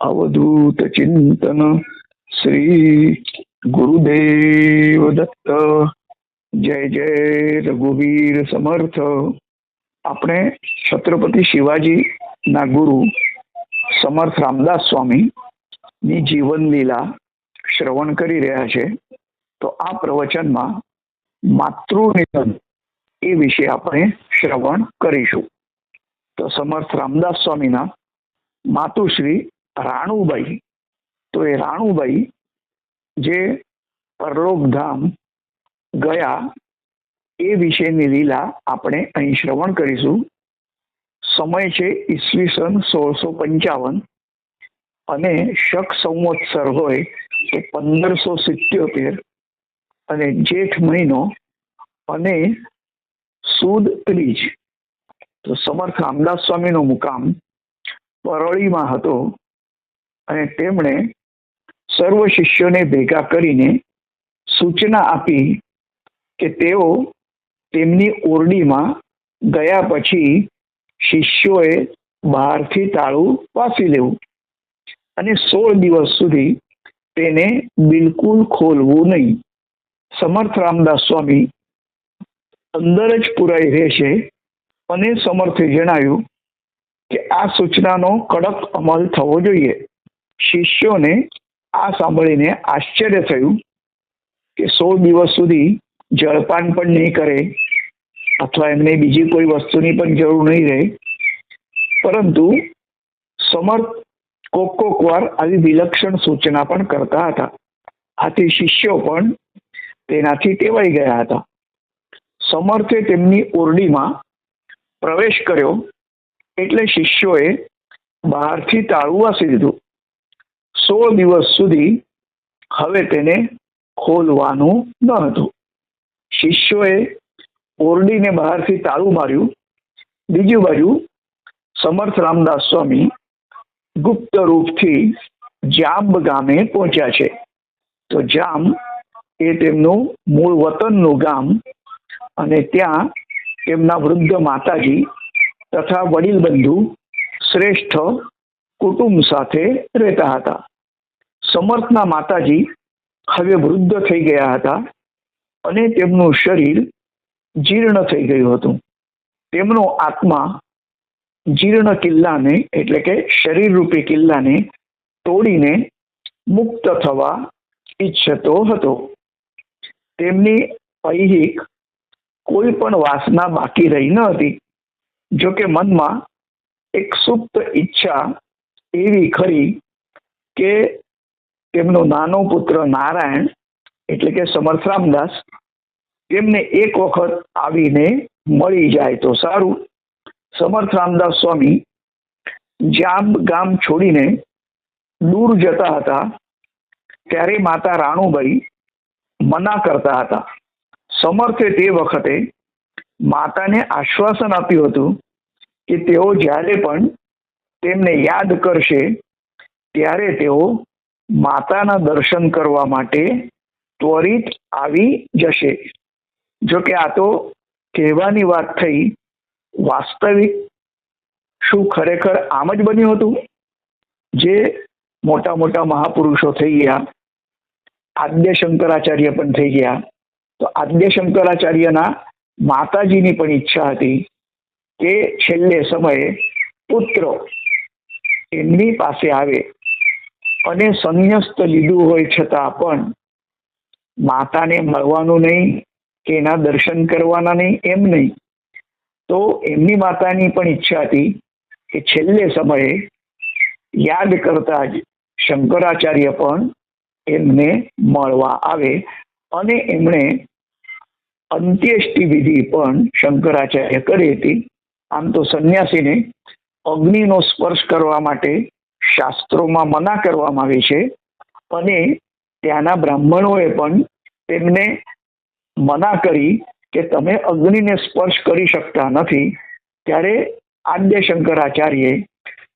અવધૂત ચિંતન શ્રી ગુરુદેવ દત્ત જય જય રઘુવીર સમર્થ આપણે છત્રપતિ શિવાજી ના ગુરુ સમર્થ રામદાસ સ્વામી ની જીવન લીલા શ્રવણ કરી રહ્યા છે. તો આ પ્રવચનમાં માતૃનિધન એ વિશે આપણે શ્રવણ કરીશું. તો સમર્થ રામદાસ સ્વામીના માતુશ્રી રાણુબાઈ, તો એ રાણુબાઈ જે પરલોકધામ ગયા, એ વિશેની લીલા આપણે અહીં શ્રવણ કરીશું. સમય છે ઈસવીસન સોળસો પંચાવન અને શક સંવત્સર હોય તો પંદરસો સિત્યોતેર અને જેઠ મહિનો અને સુદ ત્રીજ. તો સમર્થ રામદાસ સ્વામીનો મુકામ પરળીમાં હતો. અને તેમણે સર્વ શિષ્યોને ભેગા કરીને સૂચના આપી કે તેઓ તેમની ઓરડીમાં ગયા પછી શિષ્યોએ બહારથી તાળું વાસી લેવું અને સોળ દિવસ સુધી તેને બિલકુલ ખોલવું નહીં. સમર્થ રામદાસ સ્વામી અંદર જ પુરાઈ રહેશે અને સમર્થે જણાવ્યું કે આ સૂચનાનો કડક અમલ થવો જોઈએ. શિષ્યોને આ સાંભળીને આશ્ચર્ય થયું કે સો દિવસ સુધી જળપાન પણ નહીં કરે અથવા એમને બીજી કોઈ વસ્તુની પણ જરૂર નહીં રહે. પરંતુ સમર્થ કોક કોક વાર આવી વિલક્ષણ સૂચના પણ કરતા હતા. આથી શિષ્યો પણ તેનાથી ટેવાઈ ગયા હતા. સમર્થે તેમની ઓરડીમાં પ્રવેશ કર્યો એટલે શિષ્યોએ બહારથી તાળું વાસી દીધું સોળ દિવસ સુધી હવે તેને ખોલવાનું ન હતું. શિષ્યોએ ઓરડીને બહારથી તાળું માર્યું. બીજી બાજુ સમર્થ રામદાસ સ્વામી ગુપ્ત રૂપથી જાંબ ગામે પહોંચ્યા છે. તો જામ એ તેમનું મૂળ વતનનું ગામ અને ત્યાં તેમના વૃદ્ધ માતાજી તથા વડીલ બંધુ શ્રેષ્ઠ કુટુંબ સાથે રહેતા હતા. સમર્થના માતાજી હવે વૃદ્ધ થઈ ગયા હતા અને તેમનું શરીર જીર્ણ થઈ ગયું હતું. તેમનો આત્મા જીર્ણ કિલ્લાને એટલે કે શરીર રૂપી કિલ્લાને તોડીને મુક્ત થવા ઈચ્છતો હતો. તેમની ઐહિક કોઈ પણ વાસના બાકી રહી ન હતી. જોકે મનમાં એક સુપ્ત ઈચ્છા એવી ખરી કે તેમનો નાનો પુત્ર નારાયણ, એટલે કે સમર્થ રામદાસ, તેમને એક વખત આવીને મળી જાય તો સારું. સમર્થ રામદાસ સ્વામી જામ ગામ છોડીને દૂર જતા હતા. ત્યારે માતા રાણુબાઈ મના કરતા હતા. સમર્થે તે વખતે માતાને આશ્વાસન આપ્યું હતું કે તેઓ જ્યારે પણ તેમને યાદ કરશે ત્યારે તેઓ માતાના દર્શન કરવા માટે ત્વરિત આવી જશે. જો કે આ તો કહેવાની વાત થઈ, વાસ્તવિક શું ખરેખર આમ જ બન્યું હતું? જે મોટા મોટા મહાપુરુષો થઈ ગયા, આદ્ય શંકરાચાર્ય પણ થઈ ગયા. તો આદ્ય શંકરાચાર્યના માતાજીની પણ ઈચ્છા હતી કે છેલ્લે સમયે પુત્ર એમની પાસે આવે અને સંન્યસ્ત લીધું હોય છતાં પણ માતાને મળવાનું નહીં કે એના દર્શન કરવાના નહીં, એમ નહીં. તો એમની માતાની પણ ઈચ્છા હતી કે છેલ્લે સમયે યાદ કરતા જ શંકરાચાર્ય પણ એમને મળવા આવે અને એમણે અંત્યેષ્ટિ વિધિ પણ શંકરાચાર્ય કરી હતી. આમ તો સંન્યાસીને અગ્નિનો સ્પર્શ કરવા માટે શાસ્ત્રોમાં મના કરવામાં આવી છે અને ત્યાંના બ્રાહ્મણોએ પણ તેમને મના કરી કે તમે અગ્નિને સ્પર્શ કરી શકતા નથી, ત્યારે આદ્ય શંકરાચાર્યે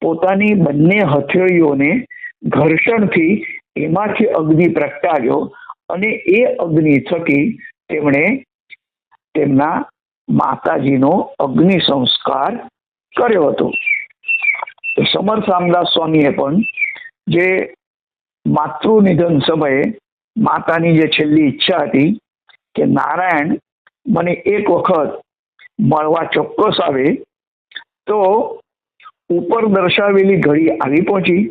પોતાની બંને હથેળીઓને ઘર્ષણથી એમાંથી અગ્નિ પ્રગટાવ્યો અને એ અગ્નિ થકી તેમણે તેમના માતાજીનો અગ્નિ સંસ્કાર કર્યો હતો. સમર્થ રામદાસ સ્વામીએ પણ જે માતૃ નિધન સમયે માતાની જે છેલ્લી ઈચ્છા હતી કે નારાયણ મને એક વખત મળવા ચોક્કસ આવે, તો ઉપર દર્શાવેલી ઘડી આવી પહોંચી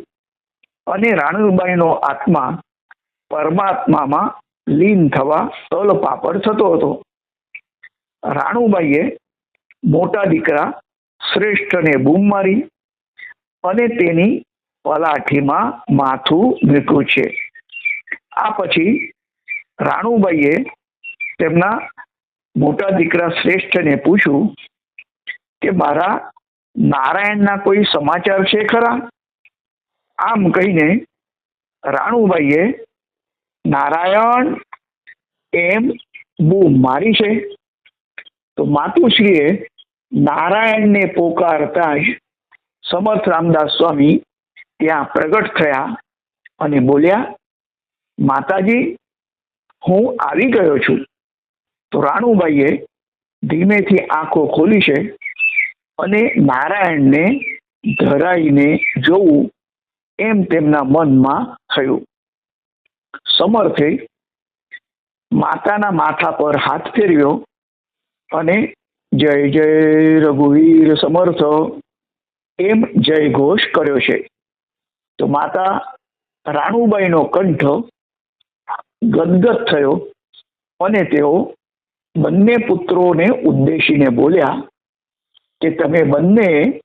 અને રાણુબાઈનો આત્મા પરમાત્મામાં લીન થવા તલપાપડ થતો હતો. રાણુબાઈએ મોટા દીકરા શ્રેષ્ઠને બૂમ મારી અને તેની પલાઠીમાં માથું મીઠું છે. આ પછી રાણુબાઈએ તેમના મોટા દીકરા શ્રેષ્ઠને પૂછ્યું કે, મારા નારાયણના કોઈ સમાચાર છે ખરા? આમ કહીને રાણુબાઈએ, નારાયણ, એમ બૂમ મારી છે. તો માતુશ્રીએ નારાયણને પોકારતા જ સમર્થ રામદાસ સ્વામી ત્યાં પ્રગટ થયા અને બોલ્યા, માતાજી, હું આવી ગયો છું. તો રાણુબાઈએ ધીમેથી આંખો ખોલી છે અને નારાયણને ધરાઈને જોવું એમ તેમના મનમાં થયું. સમર્થે માતાના માથા પર હાથ ફેરવ્યો અને જય જય રઘુવીર સમર્થ એમ જય ઘોષ કર્યો છે. તો માતા રાણુબાઈનો કંઠ ગદગદ થયો અને તેઓ બંને પુત્રોને ઉદ્દેશીને બોલ્યા કે તમે બંને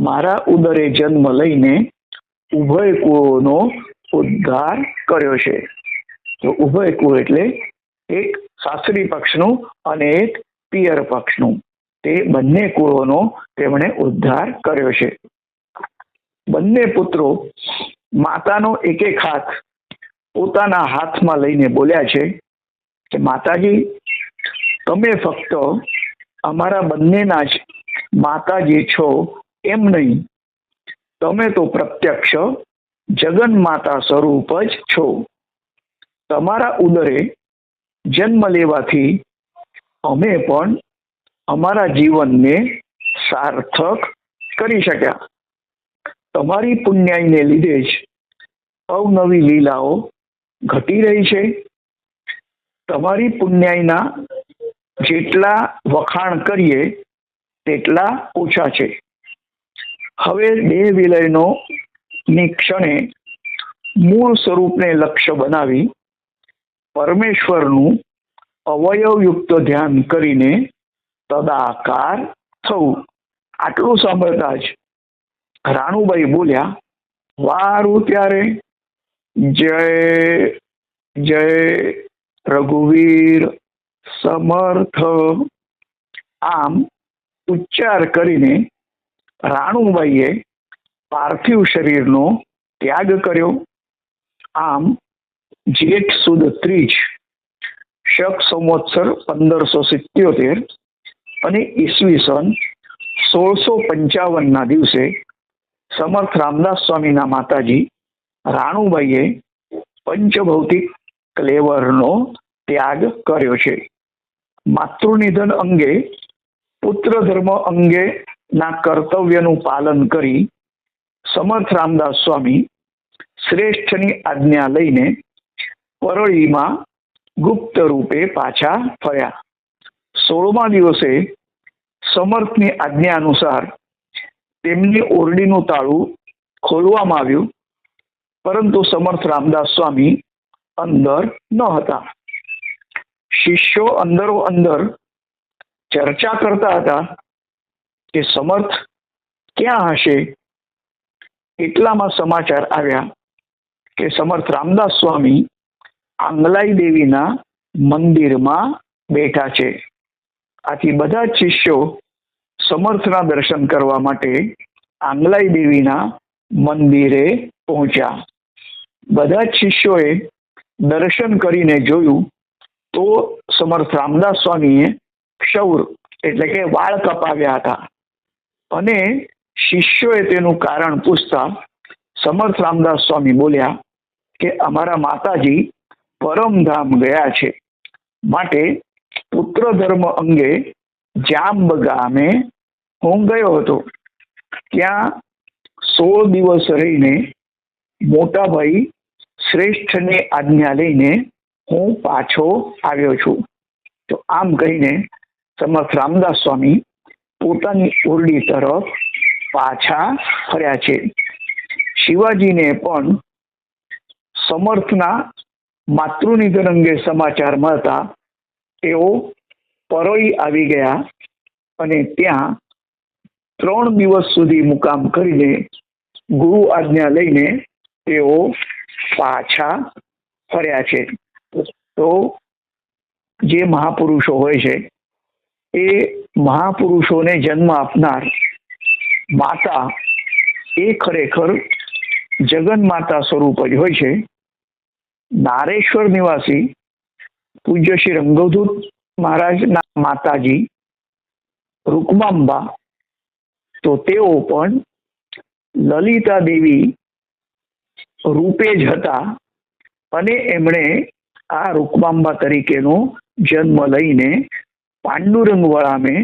મારા ઉદરે જન્મ લઈને ઉભય કુળોનો ઉદ્ધાર કર્યો છે. તો ઉભય કુળ એટલે એક સાસરી પક્ષનું અને એક પિયર પક્ષનું. તે બંને કુળોનો તેમણે ઉદ્ધાર કર્યો છે. બંને પુત્રો માતાનો એક એક હાથ પોતાના હાથમાં લઈને બોલ્યા છે કે, માતાજી, તમે ફક્ત અમારા બંનેના જ માતાજી છો એમ નહીં, તમે તો પ્રત્યક્ષ જગન માતા સ્વરૂપ જ છો. તમારા ઉદરે જન્મ લેવાથી અમે પણ અમારા જીવનને સાર્થક કરી શક્યા. તમારી પુણ્યાઈને લીધે જ અવનવી લીલાઓ ઘટી રહી છે. તમારી પુણ્યાઈના જેટલા વખાણ કરીએ, તેટલા ઓછા છે. હવે દેહ વિલયનો ની ક્ષણે મૂળ સ્વરૂપને લક્ષ્ય બનાવી પરમેશ્વરનું અવયવયુક્ત ધ્યાન કરીને તદાકાર થવું. આટલું સાંભળતા જ રાણુભાઈ બોલ્યા, વારું ત્યારે? જય જય રઘુવીર સમર્થ. આમ ઉચ્ચાર કરીને રાણુબાઈએ પાર્થિવ શરીરનો ત્યાગ કર્યો. આમ જેઠ સુદ ત્રીજ, શક સંવત્સર પંદરસો સિત્યોતેર અને ઈસવીસન સોળસો પંચાવનના દિવસે સમર્થ રામદાસ સ્વામીના માતાજી રાણુબાઈએ પંચભૌતિક ક્લેવરનો ત્યાગ કર્યો છે. માતૃનિધન અંગે, પુત્ર ધર્મ અંગેના કર્તવ્યનું પાલન કરી સમર્થ રામદાસ સ્વામી શ્રેષ્ઠની આજ્ઞા લઈને પરળીમાં ગુપ્ત રૂપે પાછા ફર્યા. સોળમા દિવસે સમર્થની આજ્ઞા અનુસાર તેમની ઓરડીનું તાળું ખોલવામાં આવ્યું, પરંતુ સમર્થ રામદાસ સ્વામી અંદર ન હતા. શિષ્યો અંદરો અંદર ચર્ચા કરતા હતા કે સમર્થ ક્યાં હશે? એટલામાં સમાચાર આવ્યા કે સમર્થ રામદાસ સ્વામી આંગલાઈ દેવીના મંદિરમાં બેઠા છે. આથી બધા જ શિષ્યો સમર્થના દર્શન કરવા માટે આંગલાઈ દેવીના મંદિરે પહોંચ્યા. બધા જ શિષ્યોએ દર્શન કરીને જોયું તો સમર્થ રામદાસ સ્વામીએ ક્ષૌર એટલે કે વાળ કપાવ્યા હતા. અને શિષ્યોએ તેનું કારણ પૂછતા સમર્થ રામદાસ સ્વામી બોલ્યા કે અમારા માતાજી પરમધામ ગયા છે. માટે પુત્ર ધર્મ અંગે જાંબ ગામે હું ગયો હતો. ત્યાં સોળ દિવસ રહીને મોટા ભાઈ શ્રેષ્ઠની આજ્ઞા લઈને હું પાછો આવ્યો છું. તો આમ કહીને સમર્થ રામદાસ સ્વામી પોતાની ઓરડી તરફ પાછા ફર્યા છે. શિવાજીને પણ સમર્થના માતૃનિધન અંગે સમાચાર મળતા તેઓ પરોઈ આવી ગયા અને ત્યાં ત્રણ દિવસ સુધી મુકામ કરીને ગુરુ આજ્ઞા લઈને તેઓ પાછા ફર્યા છે. તો જે મહાપુરુષો હોય છે, એ મહાપુરુષોને જન્મ આપનાર માતા એ ખરેખર જગન માતા સ્વરૂપ જ હોય છે. નારેશ્વર નિવાસી પૂજ્ય શ્રી રંગવધૂત મહારાજના માતાજી રૂકમાંબા, તો તેઓ પણ લલિતા દેવી રૂપે જ હતા અને એમણે આ રૂકમાંબા તરીકેનો જન્મ લઈને પાંડુરંગ વળામે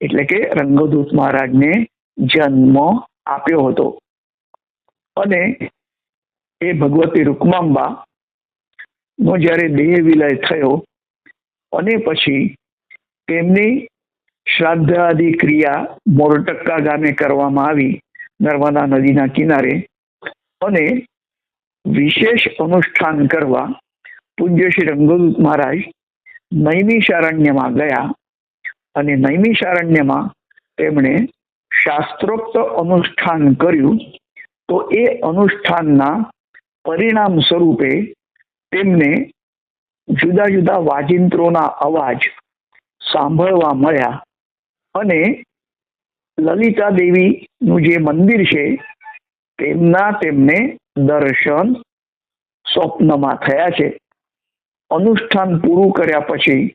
એટલે કે રંગદૂત મહારાજને જન્મ આપ્યો હતો. અને એ ભગવતી રૂકમાંબા નો જ્યારે દેહ વિલય થયો, અને પછી તેમની શ્રાદ્ધાદિ ક્રિયા મોરટક્કા ગામે કરવામાં આવી, નર્મદા નદીના કિનારે, અને વિશેષ અનુષ્ઠાન કરવા પૂજ્ય શ્રી રંગદૂત મહારાજ નૈમિષારણ્યમાં ગયા, અને નૈમિષારણ્યમાં તેમણે શાસ્ત્રોક્ત અનુષ્ઠાન કર્યું, તો એ અનુષ્ઠાનના પરિણામ સ્વરૂપે તેમને જુદા જુદા વાજિંત્રોના અવાજ સાંભળવા મળ્યા અને લલિતા દેવીનું જે મંદિર છે, તેમના તેમને દર્શન સ્વપ્નમાં થયા છે. અનુષ્ઠાન પૂરું કર્યા પછી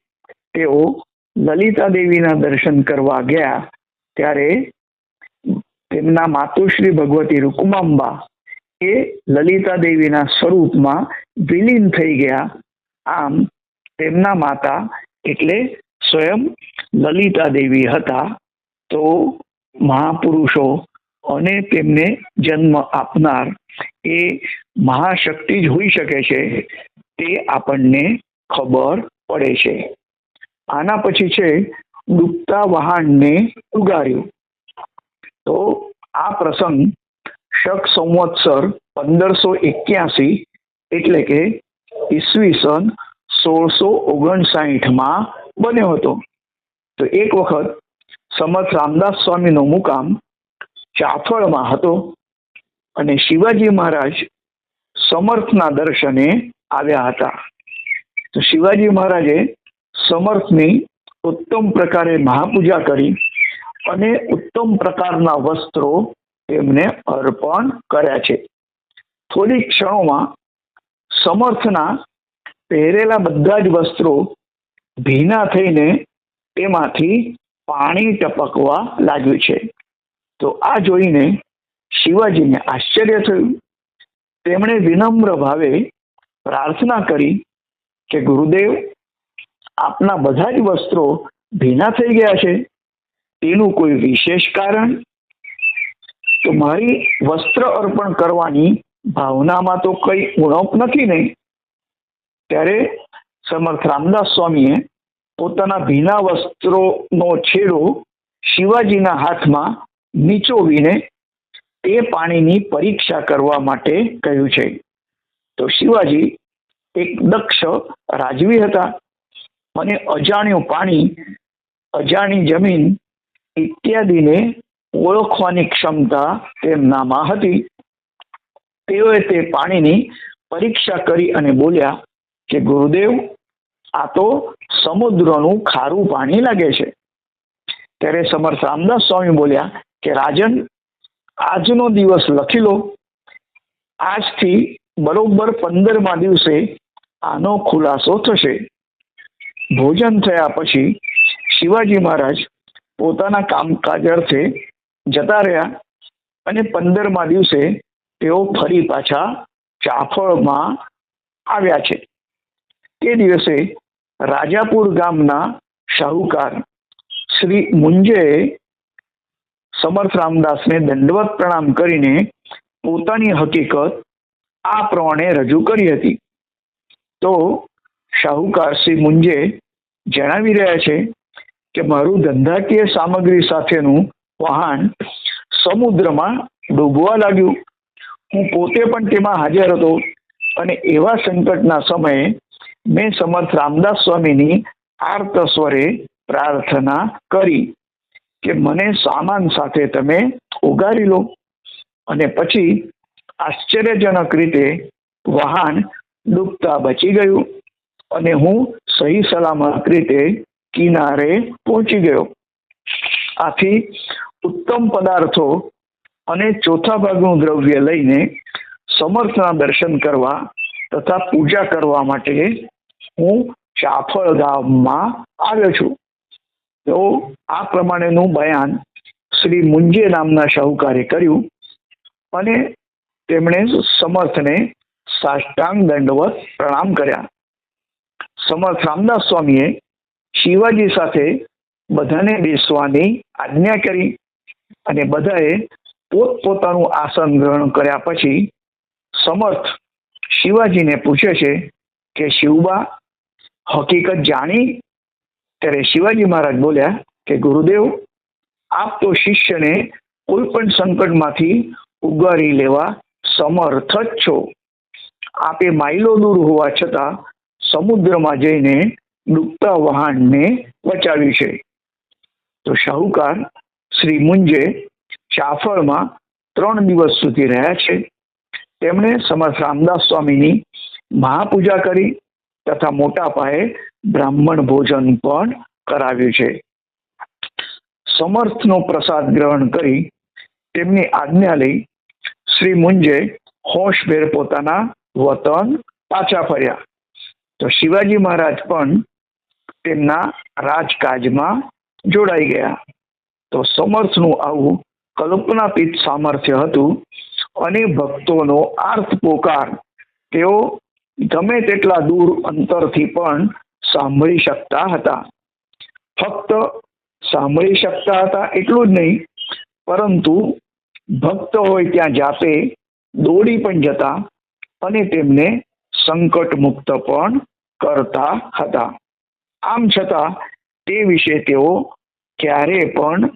તેઓ લલિતા દેવીના દર્શન કરવા ગયા. ત્યારે તેમના માતુશ્રી ભગવતી રૂકમાંબા એ લલિતા દેવીના સ્વરૂપમાં વિલીન થઈ ગયા. આમ તેમના માતા એટલે સ્વયં લલિતા દેવી હતા. તો મહાપુરુષો અને તેમને જન્મ આપનાર એ મહાશક્તિ જ હોઈ શકે છે તે આપણને ખબર પડે છે. આના પછી છે ડૂબતા વહાણને ઉગાર્યું. તો આ પ્રસંગ શક સંવત્સર પંદરસો એક્યાસી એટલે કે ઈસવીસન સોળસો ઓગણસાઠમાં બન્યો હતો. તો એક વખત સમર્થ રામદાસ સ્વામીનો મુકામ ચાફળમાં હતો અને શિવાજી મહારાજ સમર્થના દર્શને આવ્યા હતા. તો શિવાજી મહારાજે સમર્થની ઉત્તમ પ્રકારે મહાપૂજા કરી અને ઉત્તમ પ્રકારના વસ્ત્રો તેમને અર્પણ કર્યા છે. થોડી ક્ષણોમાં સમર્થના પહેરેલા બધા જ વસ્ત્રો ભીના થઈને તેમાંથી પાણી ટપકવા લાગ્યું છે. તો આ જોઈને શિવાજીને આશ્ચર્ય થયું. તેમણે વિનમ્ર ભાવે પ્રાર્થના કરી કે ગુરુદેવ, આપના બધા જ વસ્ત્રો ભીના થઈ ગયા છે. તેનું કોઈ વિશેષ કારણ તો મારી વસ્ત્ર અર્પણ કરવાની ભાવનામાં તો કઈ ઉણપ નથી ને. ત્યારે સમર્થ રામદાસ સ્વામીએ પોતાના ભીના વસ્ત્રોનો છેડો શિવાજીના હાથમાં નીચોવીને તે પાણીની પરીક્ષા કરવા માટે કહ્યું છે. તો શિવાજી એક દક્ષ રાજવી હતા. અને અજાણ્યું પાણી, અજાણી જમીન ઇત્યાદિને ઓળખવાની ક્ષમતા તેમનામાં હતી. તેઓએ તે પાણીની પરીક્ષા કરી અને બોલ્યા કે, ગુરુદેવ, આ તો સમુદ્રનું ખારું પાણી લાગે છે. ત્યારે સમર્થ રામદાસ સ્વામી બોલ્યા કે, રાજન, આજનો દિવસ લખી લો. આજથી બરોબર પંદરમા દિવસે આનો ખુલાસો થશે. ભોજન થયા પછી શિવાજી મહારાજ પોતાના કામકાજ અર્થે જતા રહ્યા અને પંદરમા દિવસે તેઓ ફરી પાછા ચાફળમાં આવ્યા છે. તે દિવસે રાજાપુર ગામના શાહુકાર શ્રી મુંજેએ સમર્થ રામદાસને દંડવત પ્રણામ કરીને પોતાની હકીકત આ પ્રમાણે રજૂ કરી હતી. તો શાહુકાર શ્રી મુંજે જણાવી રહ્યા છે કે મારું ધંધાકીય સામગ્રી સાથેનું વાહન સમુદ્રમાં ડૂબવા લાગ્યું. હું પોતે પણ તેમાં હાજર હતો અને એવા સંકટના સમયે મેં સમર્થ રામદાસ સ્વામીની આર્ત સ્વરે પ્રાર્થના કરી કે મને સામાન સાથે તમે ઉગારી લો. અને પછી આશ્ચર્યજનક રીતે વાહન ડૂબતા બચી ગયું અને હું સહી સલામત રીતે કિનારે પહોંચી ગયો. આથી ઉત્તમ પદાર્થો અને ચોથા ભાગનું દ્રવ્ય લઈને સમર્થના દર્શન કરવા તથા પૂજા કરવા માટે હું ચાફળ ગામમાં આવ્યો છું. તો આ પ્રમાણેનું બયાન શ્રી મુંજે નામના શાહુકારે કર્યું અને તેમણે સમર્થને સાષ્ટાંગ દંડવત પ્રણામ કર્યા. સમર્થ રામદાસ સ્વામીએ શિવાજી સાથે બધાને બેસવાની આજ્ઞા કરી. અને બધાએ પોતપોતાનું આસન ગ્રહણ કર્યા પછી સમર્થ શિવાજીને પૂછે છે કે, શિવબા, હકીકત જાણી? ત્યારે શિવાજી મહારાજ બોલ્યા કે, ગુરુદેવ, આપ તો શિષ્યને કોઈ પણ સંકટમાંથી ઉગારી લેવા સમર્થ જ છો. આપે માઇલો દૂર હોવા છતાં સમુદ્રમાં જઈને ડૂબતા વહાણને બચાવ્યું છે. તો શાહુકાર શ્રી મુંજે ચાફળમાં ત્રણ દિવસ સુધી રહ્યા છે. તેમણે સમર્થ રામદાસ સ્વામીની મહાપૂજા કરી તથા મોટા પાયે બ્રાહ્મણ ભોજન પણ કરાવ્યું છે. સમર્થનો પ્રસાદ ગ્રહણ કરી તેમની આજ્ઞા લઈ શ્રી મુંજે હોશભેર પોતાના વતન પાછા ફર્યા. તો શિવાજી મહારાજ પણ તેમના રાજકાજમાં જોડાઈ ગયા. તો સમર્થનું આવું કલ્પનાતીત સામર્થ્ય હતું અને ભક્તોનો આર્થ પોકાર. તેઓ ગમે તેટલા દૂર અંતરથી પણ સાંભળી શકતા હતા. ફક્ત સાંભળી શકતા હતા એટલું જ નહીં, પરંતુ ભક્ત હોય ત્યાં જાતે દોડી પણ જતા અને તેમને સંકટ મુક્ત પણ કરતા હતા. આમ છતાં તે વિશે તેઓ ક્યારે પણ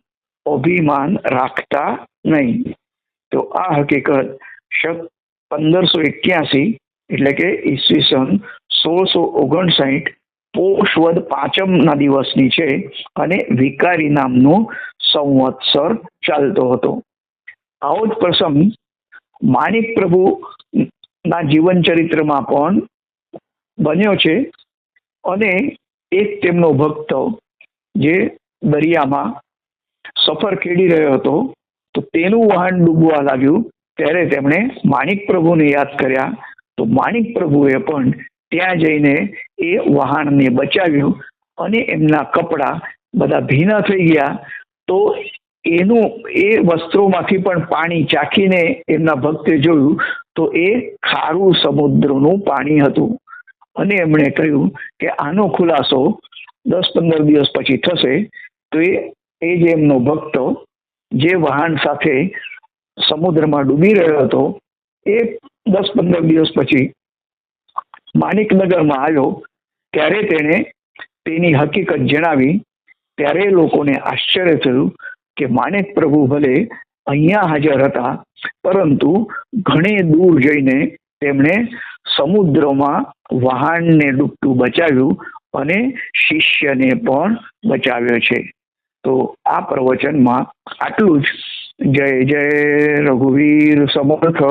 અભિમાન રાખતા નહીં. તો આ હકીકત શક પંદરસો એક્યાસી એટલે કે ઈસવીસન સોળસો ઓગણસાઠ પોષવદ પાંચમના દિવસની છે અને વિકારી નામનો સંવત્સર ચાલતો હતો. આવો જ પ્રસંગ માણિક પ્રભુ ના જીવન ચરિત્રમાં પણ બન્યો છે અને એક તેમનો ભક્ત જે દરિયામાં સફર ખેડી રહ્યો હતો, તો તેનું વાહન ડૂબવા લાગ્યું. ત્યારે તેમણે માણિક પ્રભુને યાદ કર્યા. તો માણિક પ્રભુએ પણ ત્યાં જઈને એ વાહનને બચાવ્યું અને એમના કપડા બધા ભીના થઈ ગયા. તો એનું, એ વસ્ત્રોમાંથી પણ પાણી ચાખીને એમના ભક્તે જોયું, તો એ ખારું સમુદ્રનું પાણી હતું. અને એમણે કહ્યું કે આનો ખુલાસો દસ પંદર દિવસ પછી થશે, તો એ એ જ એમનો ભક્ત જે વાહન સાથે સમુદ્રમાં ડૂબી રહ્યો હતો, એ દસ પંદર દિવસ પછી માણિકનગરમાં આવ્યો. ત્યારે તેણે તેની હકીકત જણાવી. ત્યારે લોકોને આશ્ચર્ય થયું કે માણેક પ્રભુ ભલે અહીંયા હાજર હતા, પરંતુ ઘણે દૂર જઈને તેમણે સમુદ્રમાં વાહનને ડૂબતું બચાવ્યું અને શિષ્યને પણ બચાવ્યો છે. તો આ પ્રવચનમાં આટલું જ. જય જય રઘુવીર સમર્થ.